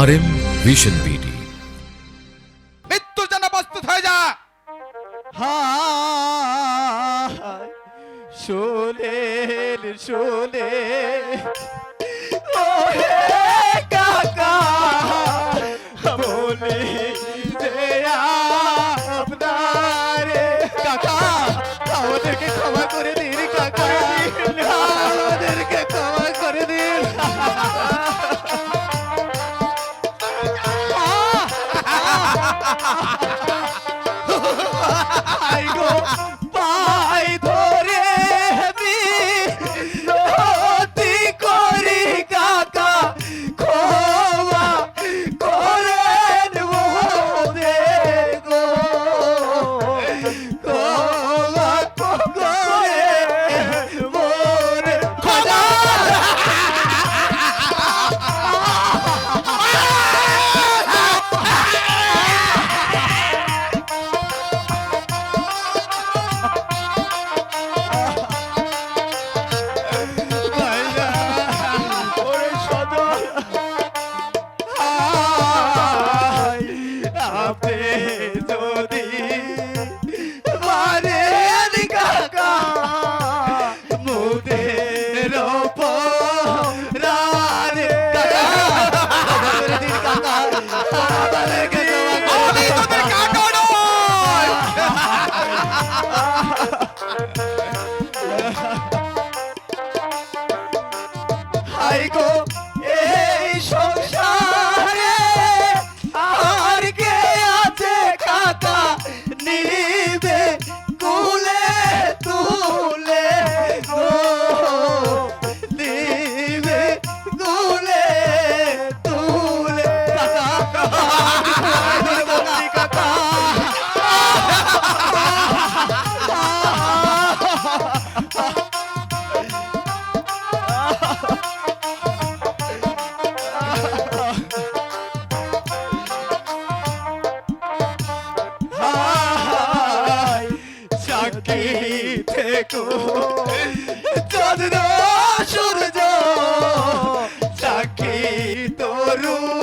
আর M vision BD মৃত্যুর জন্য প্রস্তুত হয়ে যা। হা সোলে সোলে saber. তাকি থেকো। চাঁদ সূর্য তাকি তরু।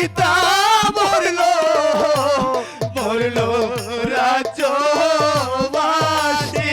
পিতা মরল মরল রাজ্য বাসী।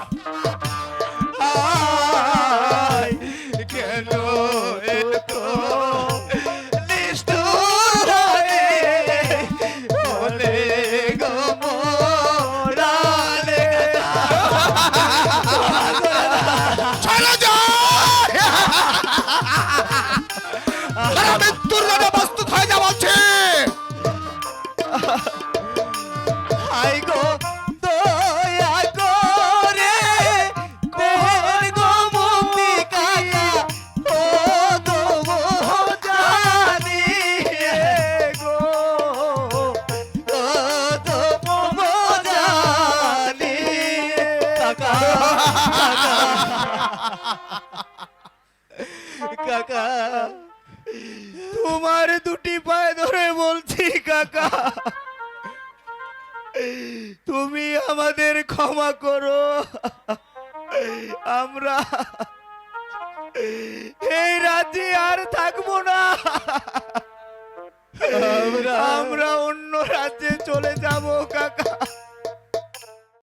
দুটি পায়ে ধরে বলছি কাকা। তুমি আমাদের ক্ষমা করো। আমরা এই রাজ্যে আর থাকব না। আমরা আমরা অন্য রাজ্যে চলে যাব কাকা।